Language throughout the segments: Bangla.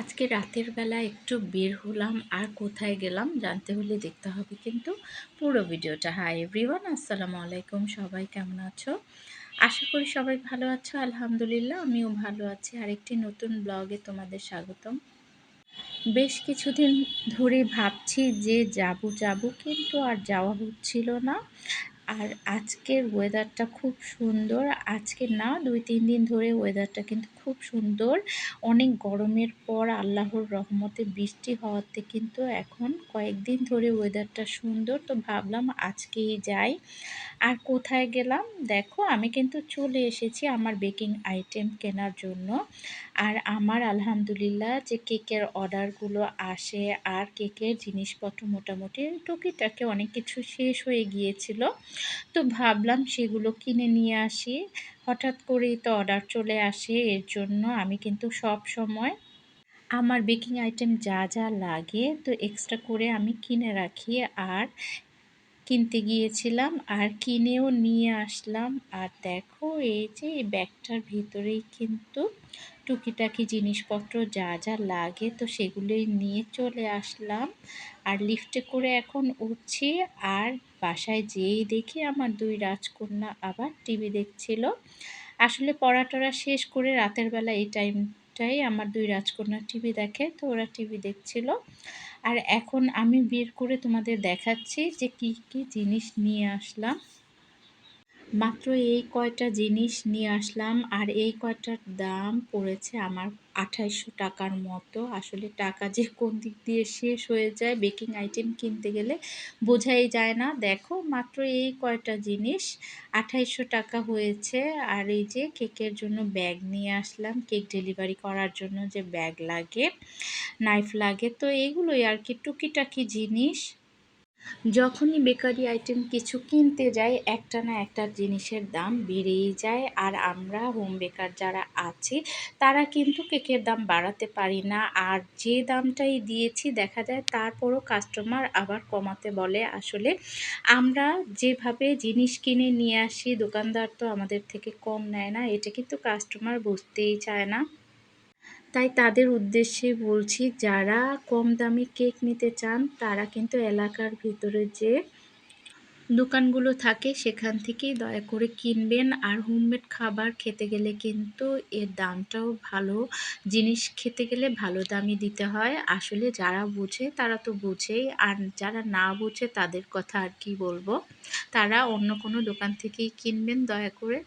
আজকে রাতের বেলা একটু বের হলাম, আর কোথায় গেলাম জানতে হলে দেখতে হবে কিন্তু পুরো ভিডিওটা। হাই এভরিওয়ান আসসালামু আলাইকুম, সবাই কেমন আছো? আশা করি সবাই ভালো আছো, আলহামদুলিল্লাহ আমিও ভালো আছি। আরেকটি নতুন ব্লগে তোমাদের স্বাগতম। বেশ কিছুদিন ধরে ভাবছি যে যাব যাব কিন্তু আর যাওয়া হচ্ছিল না। আর আজকের ওয়েদারটা খুব সুন্দর। আজকে না, দুই, তিন দিন ধরে ওয়েদারটা কিন্তু খুব সুন্দর। অনেক গরমের পর আল্লাহর রহমতে বৃষ্টি হওয়াতে কিন্তু এখন কয়েকদিন ধরে ওয়েদারটা সুন্দর। তো ভাবলাম আজকেই যাই। আর কোথায় গেলাম? দেখো, আমি কিন্তু চলে এসেছি আমার বেকিং আইটেম কেনার জন্য। আর আমার আলহামদুলিল্লাহ যে কেকের অর্ডারগুলো আসে আর কেকের জিনিসপত্র মোটামুটি টুকিটাকে অনেক কিছু শেষ হয়ে গিয়েছিল। তো ভাবলাম সেগুলো কিনে নিয়ে আসি। হঠাৎ করেই তো অর্ডার চলে আসে, এর জন্য আমি কিন্তু সব সময় আমার বেকিং আইটেম যা যা লাগে তো এক্সট্রা করে আমি কিনে রাখি। আর কিনতে গিয়েছিলাম আর কিনেও নিয়ে আসলাম। আর দেখো, এই যে এই ব্যাগটার ভিতরেই কিন্তু টুকিটাকি জিনিসপত্র যা যা লাগে তো সেগুলোই নিয়ে চলে আসলাম। আর লিফটে করে এখন উঠছি আর বাসায় যেই দেখি আমার দুই রাজকন্যা আবার টিভি দেখছিল। আসলে পড়া টড়া শেষ করে রাতের বেলা এই টাইমটাই আমার দুই রাজকন্যা টিভি দেখে, তো ওরা টিভি দেখছিল। আর এখন আমি বের করে তোমাদের দেখাচ্ছি যে কি কি জিনিস নিয়ে আসলাম। মাত্র এই কয়টা জিনিস নিয়ে আসলাম আর এই কয়টার দাম পড়েছে আমার আঠাইশো টাকার মতো। আসলে টাকা যে কোন দিক দিয়ে শেষ হয়ে যায় বেকিং আইটেম কিনতে গেলে বোঝাই যায় না। দেখো মাত্র এই কয়টা জিনিস আঠাইশো টাকা হয়েছে আর এই যে কেকের জন্য ব্যাগ নিয়ে আসলাম। কেক ডেলিভারি করার জন্য যে ব্যাগ লাগে, নাইফ লাগে, তো এইগুলোই আর কি। টুকিটাকি জিনিস যখনই বেকারি আইটেম কিছু কিনতে যাই, একটা না একটা জিনিসের দাম বেড়েই যায়। আর আমরা হোম বেকার যারা আছি, তারা কিন্তু কেকের দাম বাড়াতে পারি না। আর যে দামটাই দিয়েছি, দেখা যায় তারপরও কাস্টমার আবার কমাতে বলে। আসলে আমরা যেভাবে জিনিস কিনে নিয়ে আসি, দোকানদার তো আমাদের থেকে কম নেয় না, এটা কিন্তু কাস্টমার বুঝতেই চায় না। তাই তাদের উদ্দেশ্যে বলছি, যারা কম দামি কেক নিতে চান, তারা কিন্তু এলাকার ভিতরে যে দোকানগুলো থাকে, সেখান থেকেই দয়া করে কিনবেন। আর হোমমেড খাবার খেতে গেলে কিন্তু এর দামটাও ভালো। জিনিস খেতে গেলে ভালো দামই দিতে হয়। আসলে যারা বোঝে, তারা তো বোঝেই। আর যারা না বোঝে, তাদের কথা আর কি বলব? তারা অন্য কোনো দোকান থেকেই কিনবেন দয়া করে।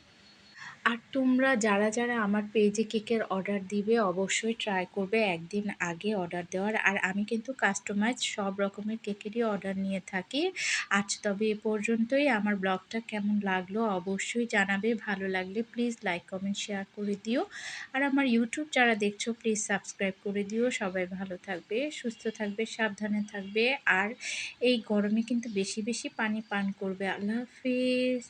আর তোমরা যারা যারা আমার পেজে কেকের অর্ডার দিবে, অবশ্যই ট্রাই করবে। একদিন আগে অর্ডার দেওয়ার। আর আমি কিন্তু কাস্টমাইজ সব রকমের কেকেরই অর্ডার নিয়ে থাকি। আজ তবে এ পর্যন্তই। আমার ব্লগটা কেমন লাগল অবশ্যই জানাবে। ভালো লাগলে প্লিজ লাইক কমেন্ট শেয়ার করে দিও। আর আমার ইউটিউব যারা দেখছ প্লিজ সাবস্ক্রাইব করে দিও। সবাই ভালো থাকবে, সুস্থ থাকবে, সাবধানে থাকবে। আর এই গরমে কিন্তু বেশি বেশি পানি পান করবে। আল্লাহ হাফিজ।